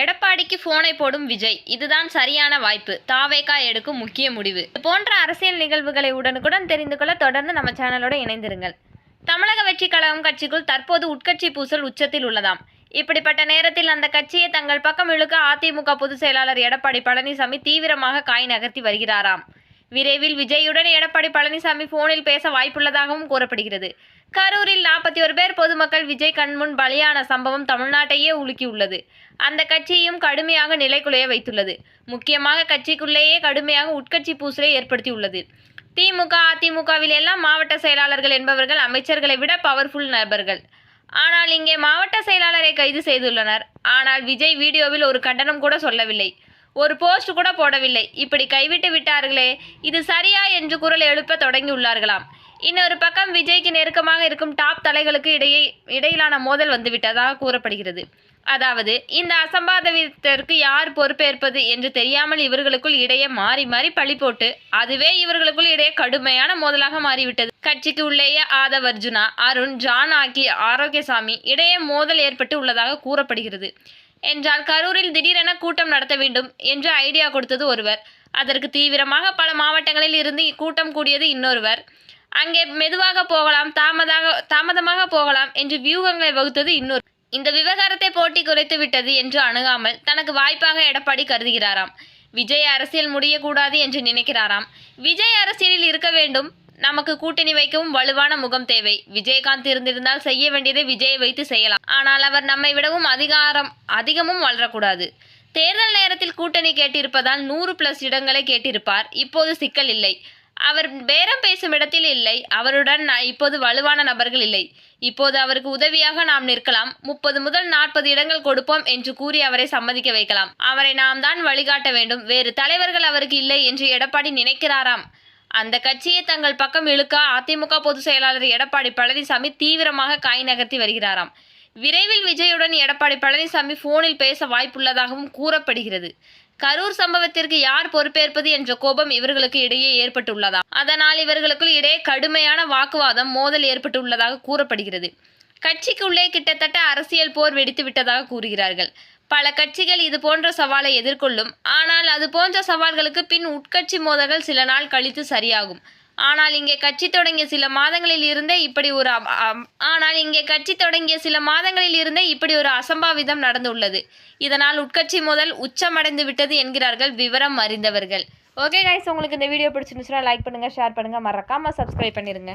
எடப்பாடிக்கு போனை போடும் விஜய். இதுதான் சரியான வாய்ப்பு. தாவேகா எடுக்கும் முக்கிய முடிவு. இது போன்ற அரசியல் நிகழ்வுகளை உடனுக்குடன் தெரிந்து கொள்ள தொடர்ந்து நம்ம சேனலோட இணைந்திருங்கள். தமிழக வெற்றி கழகம் கட்சிக்குள் தற்போது உட்கட்சி பூசல் உச்சத்தில் உள்ளதாம். இப்படிப்பட்ட நேரத்தில் அந்த கட்சியை தங்கள் பக்கம் இழுக்க அதிமுக பொதுச் செயலாளர் எடப்பாடி பழனிசாமி தீவிரமாக காய் நகர்த்தி வருகிறாராம். விரைவில் விஜயுடன் எடப்பாடி பழனிசாமி போனில் பேச வாய்ப்புள்ளதாகவும் கூறப்படுகிறது. கரூரில் நாற்பத்தி ஒரு பேர் பொதுமக்கள் விஜய் கண்முன் பலியான சம்பவம் தமிழ்நாட்டையே உலுக்கியுள்ளது. அந்த கட்சியையும் கடுமையாக நிலைக்குலைய வைத்துள்ளது. முக்கியமாக கட்சிக்குள்ளேயே கடுமையாக உட்கட்சி பூசலை ஏற்படுத்தியுள்ளது. திமுக அதிமுகவில் எல்லாம் மாவட்ட செயலாளர்கள் என்பவர்கள் அமைச்சர்களை விட பவர்ஃபுல் நபர்கள். ஆனால் இங்கே மாவட்ட செயலாளரை கைது செய்துள்ளனர். ஆனால் விஜய் வீடியோவில் ஒரு கண்டனம் கூட சொல்லவில்லை. ஒரு போஸ்ட் கூட போடவில்லை. இப்படி கைவிட்டு விட்டார்களே இது சரியா என்று குரல் எழுப்ப தொடங்கியுள்ளார்களாம். இன்னொரு பக்கம் விஜய்க்கு நெருக்கமாக இருக்கும் டாப் தலைகளுக்கு இடையே இடையிலான மோதல் வந்துவிட்டதாக கூறப்படுகிறது. அதாவது இந்த அசம்பாதவிதத்திற்கு யார் பொறுப்பேற்பது என்று தெரியாமல் இவர்களுக்குள் இடையே மாறி மாறி பழி போட்டு அதுவே இவர்களுக்குள் இடையே கடுமையான மோதலாக மாறிவிட்டது. கட்சிக்கு உள்ளேயே ஆதவ் அர்ஜுனா அருண் ஜான் ஆகி ஆரோக்கியசாமி இடையே மோதல் ஏற்பட்டு உள்ளதாக கூறப்படுகிறது. என்றால் கரூரில் திடீரென கூட்டம் நடத்த வேண்டும் என்று ஐடியா கொடுத்தது ஒருவர். அதற்கு தீவிரமாக பல மாவட்டங்களில் இருந்து கூட்டம் கூடியது இன்னொருவர். அங்கே மெதுவாக போகலாம் தாமதாக தாமதமாக போகலாம் என்று வியூகங்களை வகுத்தது இன்னொரு. இந்த விவகாரத்தை போட்டி குறைத்து விட்டது என்று அணுகாமல் தனக்கு வாய்ப்பாக எடப்பாடி கருதுகிறாராம். விஜய் அரசியல் முடியக்கூடாது என்று நினைக்கிறாராம். விஜய் அரசியலில் இருக்க வேண்டும் நமக்கு கூட்டணி வைக்கவும் வலுவான முகம் தேவை. விஜயகாந்த் இருந்திருந்தால் செய்ய வேண்டியதை விஜயை வைத்து செய்யலாம். ஆனால் அவர் நம்மை விடவும் அதிகாரம் அதிகமும் வளரக்கூடாது. தேர்தல் நேரத்தில் கூட்டணி கேட்டிருப்பதால் நூறு பிளஸ் இடங்களை கேட்டிருப்பார். இப்போது சிக்கல் இல்லை. அவர் பேரம் பேசும் இடத்தில் இல்லை. அவருடன் ந- இப்போது வலுவான நபர்கள் இல்லை. இப்போது அவருக்கு உதவியாக நாம் நிற்கலாம். முப்பது முதல் நாற்பது இடங்கள் கொடுப்போம் என்று கூறி அவரை சம்மதிக்க வைக்கலாம். அவரை நாம் தான் வழிகாட்ட வேண்டும். வேறு தலைவர்கள் அவருக்கு இல்லை என்று எடப்பாடி நினைக்கிறாராம். அந்த கட்சியை தங்கள் பக்கம் இழுக்க அதிமுக பொதுச் செயலாளர் எடப்பாடி பழனிசாமி தீவிரமாக காய் நகர்த்தி வருகிறாராம். விரைவில் விஜயுடன் எடப்பாடி பழனிசாமி போனில் பேச வாய்ப்புள்ளதாகவும் கூறப்படுகிறது. கரூர் சம்பவத்திற்கு யார் பொறுப்பேற்பது என்ற கோபம் இவர்களுக்கு இடையே ஏற்பட்டுள்ளதா? அதனால் இவர்களுக்குள் இடையே கடுமையான வாக்குவாதம் மோதல் ஏற்பட்டுள்ளதாக கூறப்படுகிறது. கட்சிக்குள்ளே கிட்டத்தட்ட அரசியல் போர் வெடித்து விட்டதாக கூறுகிறார்கள். பல கட்சிகள் இது போன்ற சவாலை எதிர்கொள்ளும். ஆனால் அது போன்ற சவால்களுக்கு பின் உட்கட்சி மோதல்கள் சில நாள் கழித்து சரியாகும். ஆனால் இங்கே கட்சி தொடங்கிய சில மாதங்களில் இருந்தே இப்படி ஒரு அம்- ஆனால் இங்கே கட்சி தொடங்கிய சில மாதங்களில் இருந்தே இப்படி ஒரு அசம்பாவிதம் நடந்துள்ளது. இதனால் உட்கட்சி மோதல் உச்சமடைந்து விட்டது என்கிறார்கள் விவரம் அறிந்தவர்கள். ஓகே கைஸ் உங்களுக்கு இந்த வீடியோ பிடிச்சிருந்துச்சுன்னா லைக் பண்ணுங்கள் ஷேர் பண்ணுங்கள் மறக்காமல் சப்ஸ்கிரைப் பண்ணிடுங்க